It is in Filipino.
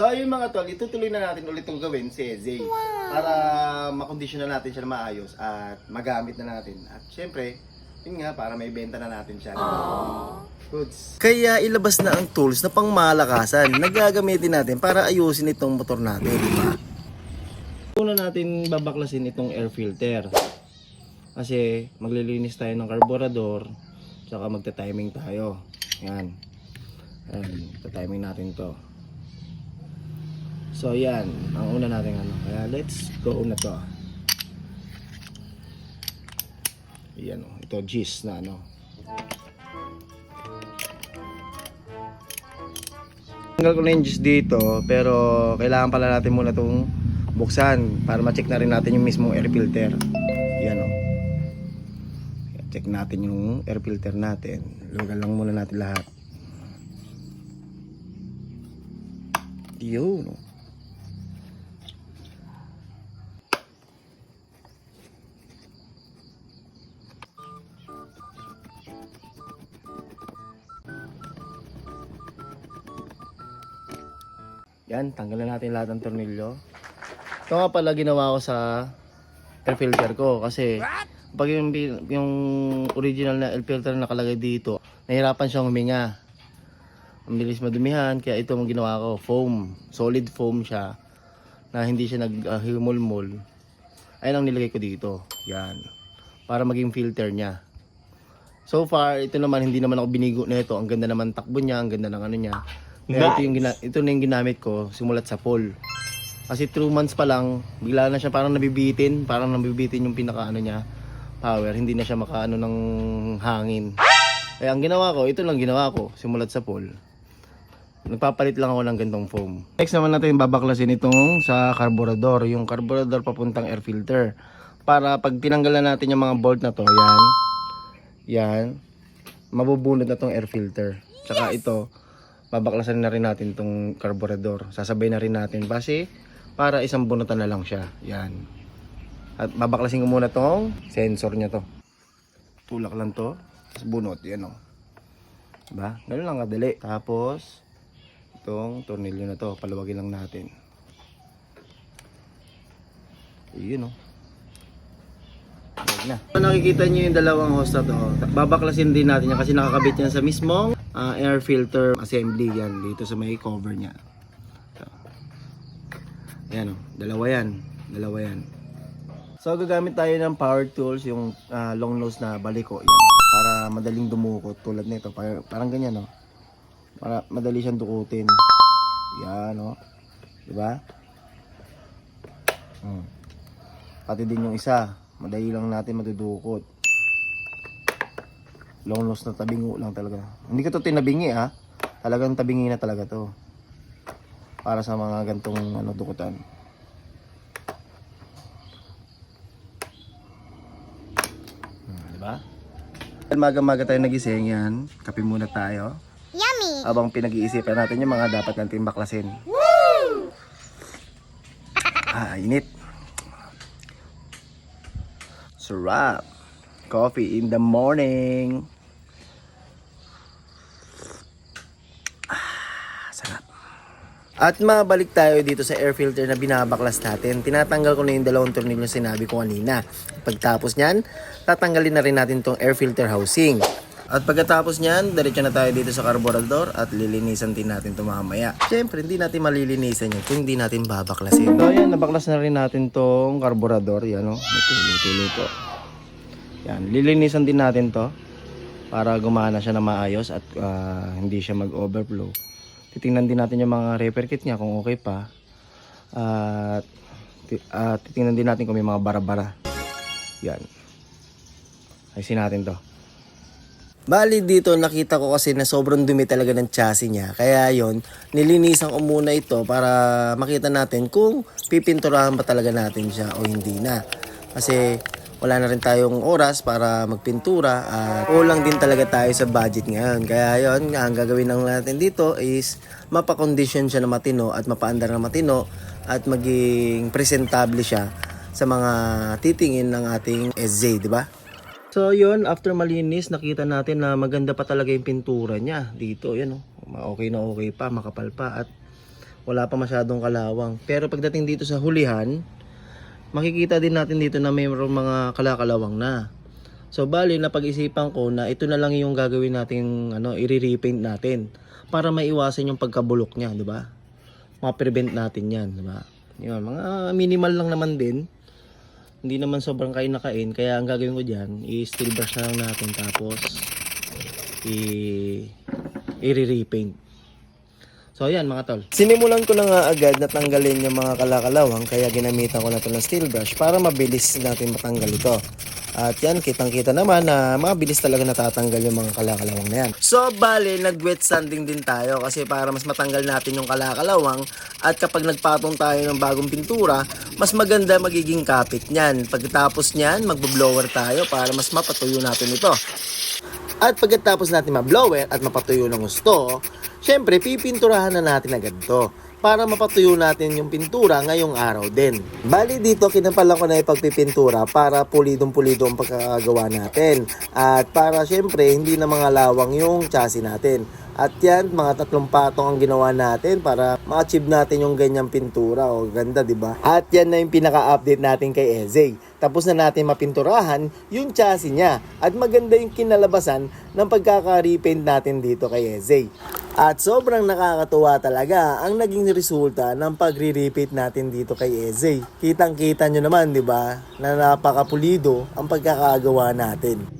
So ayun mga tol, itutuloy na natin ulit itong gawin si Zay. Para makondisyon na natin siya na maayos at magamit na natin. At syempre, yun nga, para may benta na natin siya. Goods. Kaya ilabas na ang tools na pangmalakasan na gagamitin natin para ayusin itong motor natin, di ba? Una natin babaklasin itong air filter. Kasi maglilinis tayo ng carburetor, tsaka magta-timing tayo. Yan. Ayan, timing natin to. So yan, ang una natin ano. Kaya let's go na to. Yan oh, ito gis na ano. Tanggal ko na yung gis dito, pero kailangan pala natin muna itong buksan para ma-check na rin natin yung mismong air filter. Yan oh. Check natin yung air filter natin. Lugan lang muna natin lahat. Yun. oh. Yan, tanggalan natin lahat ng tornilyo. Ito nga pala ginawa ko sa air filter ko kasi pag yung, yung original na air filter na nakalagay dito, nahirapan siyang huminga. Ang bilis madumihan, kaya ito ang ginawa ko, foam. Solid foam siya na hindi siya naghimulmul. Ayun ang nilagay ko dito. Yan. Para maging filter niya. So far, ito naman, hindi naman ako binigo na ito. Ang ganda naman takbo niya, ang ganda ng ano niya. Kaya ito, yung gina- ito na yung ginamit ko simulat sa poll. Kasi 2 months pa lang, bigla na siya parang nabibitin. Parang nabibitin yung pinaka ano niya, power. Hindi na siya makaano ng hangin. Kaya ang ginawa ko, ito lang ginawa ko, simulat sa poll. Nagpapalit lang ako ng gantong foam. Next naman natin babaklasin itong sa carburetor, yung carburetor papuntang air filter. Para pag tinanggalan natin yung mga bolt na to, yan, yan, mabubunod na tong air filter. Tsaka ito, babaklasan na rin natin tong carburetor. Sasabay na rin natin kasi para isang bunutan na lang siya. Yan. At babaklasin ko muna tong sensor niya to. Tulak lang to. Tapos bunot. Yan o. Diba? Ganun lang kadali. Tapos, itong tornilyo na to. Paluwagin lang natin. Yun o. Huwag na. Nakikita nyo yung dalawang hose na to. Babaklasin din natin yan kasi nakakabit yan sa mismong ah, air filter assembly yan dito sa may cover niya. Ito. Ayan o. Dalawa yan. Dalawa yan. So gagamit tayo ng power tools, yung ah, long nose na baliko. Yan. Para madaling dumukot tulad nito. Parang, ganyan o. Para madali siyang dukutin. Yan o. Diba? Hmm. Pati din yung isa. Madali lang natin madudukot. Long nose na tabingo lang talaga. Hindi ko to tinabingi ha. Talagang tabingi na talaga to. Para sa mga gantong ano, dukutan. Hmm, di ba? Maga-maga tayo nagising yan. Kape muna tayo. Yummy! Habang pinag-iisipan natin yung mga dapat natin baklasin. Ah, init. Sarap. Coffee in the morning. Ah, sarap. At mabalik tayo dito sa air filter na binabaklas natin. Tinatanggal ko na yung dalawang tornilyo sinabi ko kanina. Pagtapos niyan, tatanggalin na rin natin tong air filter housing. At pagkatapos niyan, diretso na tayo dito sa carburetor at lilinisan din natin ito mamaya. Siyempre, hindi natin malilinisan yun kung hindi natin babaklasin. So, ayan, nabaklas na rin natin tong carburetor. Yan, o. May tulo-tulo po. Yan, lilinisan din natin to para gumana siya na maayos at ah, hindi siya mag-overflow. Titingnan din natin yung mga repair kit niya kung okay pa. At at titingnan din natin kung may mga bara-bara. Yan. Ayusin natin to. Bali dito nakita ko kasi na sobrang dumi talaga ng chassis niya. Kaya yon nilinisan ko muna ito para makita natin kung pipinturahan ba talaga natin siya o hindi na. Kasi wala na rin tayong oras para magpintura at kulang din talaga tayo sa budget ngayon. Kaya yon ang gagawin lang natin dito is mapakondisyon siya na matino at mapaandar na matino at maging presentable siya sa mga titingin ng ating SJ, di ba? So yun, after malinis, nakita natin na maganda pa talaga yung pintura niya dito. Yan oh, okay na okay pa, makapal pa at wala pa masyadong kalawang. Pero pagdating dito sa hulihan, makikita din natin dito na mayroong mga kalakalawang na. So bali napag-isipan ko na ito na lang yung gagawin natin ano, i-repaint natin para maiwasan yung pagkabulok niya, di ba? Ma-prevent natin 'yan, di ba? Yun, mga minimal lang naman din. Hindi naman sobrang kain na kain, kaya ang gagawin ko diyan, i-steel brush na lang natin tapos i i-repaint. So ayan mga tol. Sinimulan ko na nga agad na tanggalin yung mga kalakalawang kaya ginamitan ko na to ng steel brush para mabilis natin matanggal ito. At yan, kitang-kita naman na mabilis talaga natatanggal yung mga kalakalawang na yan. So, bale, nag-wet sanding din tayo kasi para mas matanggal natin yung kalakalawang at kapag nagpatong tayo ng bagong pintura, mas maganda magiging kapit niyan. Pagkatapos niyan, magbo-blower tayo para mas mapatuyo natin ito. At pagkatapos natin ma-blower at mapatuyo ng gusto, syempre pipinturahan na natin agad to para mapatuyo natin yung pintura ngayong araw din. Bali dito, kinapalan ko na yung pagpipintura para pulidong-pulido ang pagkakagawa natin. At para syempre, hindi na mga lawang yung chassis natin. At yan, mga tatlong patong ang ginawa natin para ma-achieve natin yung ganyang pintura. O ganda, di ba? At yan na yung pinaka-update natin kay Eze. Tapos na natin mapinturahan yung chassis niya. At maganda yung kinalabasan ng pagkaka-repaint natin dito kay Eze. At sobrang nakakatuwa talaga ang naging resulta ng pagre-repeat natin dito kay Eze. Kitang-kita nyo naman, di ba, na napakapulido ang pagkakagawa natin.